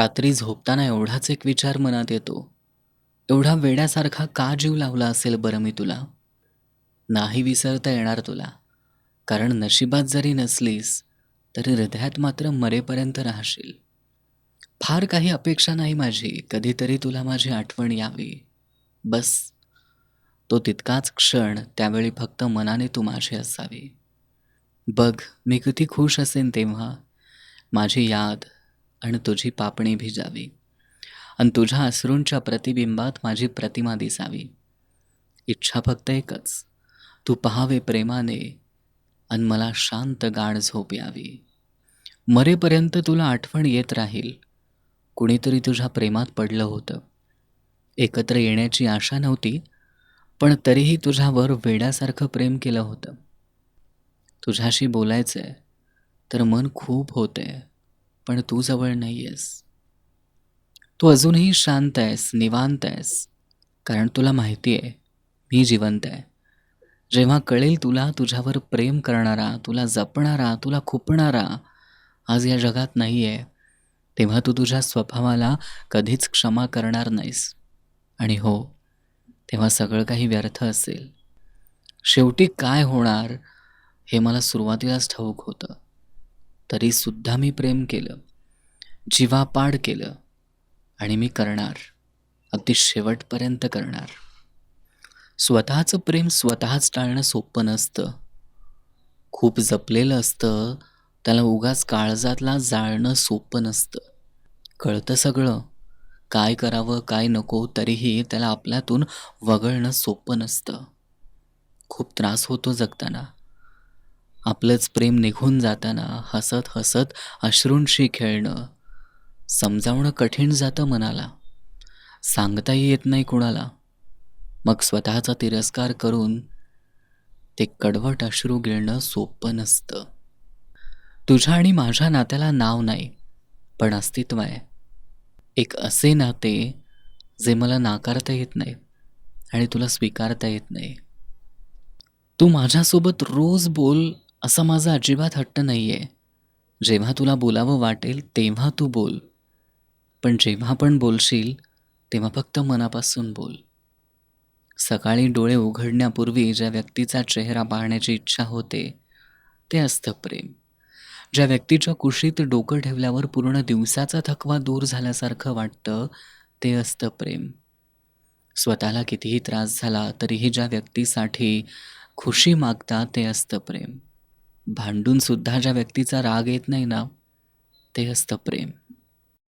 रात्री झोपताना एवढाच एक विचार मनात येतो. एवढा वेड्यासारखा का जीव लावला असेल बरं मी तुला? नाही विसरता येणार तुला. कारण नशिबात जरी नसलीस तरी हृदयात मात्र मरेपर्यंत राहशील. फार काही अपेक्षा नाही माझी कधीतरी तुला माझी आठवण यावी. बस. तो तितकाच क्षण त्यावेळी फक्त मनाने तू माझी असावी. बघ मी किती खुश असेन तेव्हा. माझी याद आणि तुझी पापणी भिजावी. आणि तुझ्या अश्रूंच्या प्रतिबिंबात माझी प्रतिमा दिसावी. इच्छा फक्त एकच तू पहावे प्रेमाने आणि मला शांत गाढ झोप यावी. मरेपर्यंत तुला आठवण येत राहील कुणीतरी तुझ्या प्रेमात पडलं होतं. एकत्र येण्याची आशा नव्हती पण तरीही तुझ्यावर वेड्यासारखं प्रेम केलं होतं. तुझ्याशी बोलायचं आहे तर मन खूप होतंय. पण तू जवळ नाही आहेस तू अजूनही शांत आहेस निवांत आहेस. कारण तुला माहिती आहे मी जिवंत आहे. जेव्हा कळेल तुला तुझ्यावर प्रेम करणारा तुला जपणारा तुला खुपणारा आज या जगात नाही आहे तेव्हा तू तुझ्या स्वभावाला कधीच क्षमा करणार नाहीस. आणि हो तेव्हा सगळं काही व्यर्थ असेल. शेवटी काय होणार हे मला सुरुवातीलाच ठाऊक होतं. तरीसुद्धा मी प्रेम केलं. जीवापाड केलं आणि मी करणार. अगदी शेवटपर्यंत करणार. स्वतःचं प्रेम स्वतःच टाळणं सोपं नसतं. खूप जपलेलं असतं त्याला उगाच काळजातला जाळणं सोपं नसतं. कळतं सगळं. काय करावं काय नको तरीही त्याला आपल्यातून वगळणं सोपं नसतं. खूप त्रास होतो जगताना. आपलंच प्रेम निघून जाताना हसत हसत अश्रूंशी खेळणं. समजावणं कठीण जातं मनाला. सांगताही येत नाही कुणाला. मग स्वतःचा तिरस्कार करून ते कडवट अश्रू गिळणं सोपं नसतं. तुझ्या आणि माझ्या नात्याला नाव नाही पण अस्तित्व आहे. एक असे नाते जे मला नाकारता येत नाही आणि तुला स्वीकारता येत नाही. तू माझ्यासोबत रोज बोल असा माझा अजिबात हट्ट नाही आहे जेव्हा तुला बोलावं वाटेल तेव्हा तू बोल. पण जेव्हा पण बोलशील तेव्हा फक्त मनापासून बोल. सकाळी डोळे उघडण्यापूर्वी ज्या व्यक्तीचा चेहरा पाहण्याची इच्छा होते ते असतं प्रेम. ज्या व्यक्तीच्या कुशीत डोकं ठेवल्यावर पूर्ण दिवसाचा थकवा दूर झाल्यासारखं वाटतं ते असतं प्रेम. स्वतःला कितीही त्रास झाला तरीही ज्या व्यक्तीसाठी खुशी मागता ते असतं प्रेम. भांडूनसुद्धा ज्या व्यक्तीचा राग येत नाही ना ते असतं प्रेम.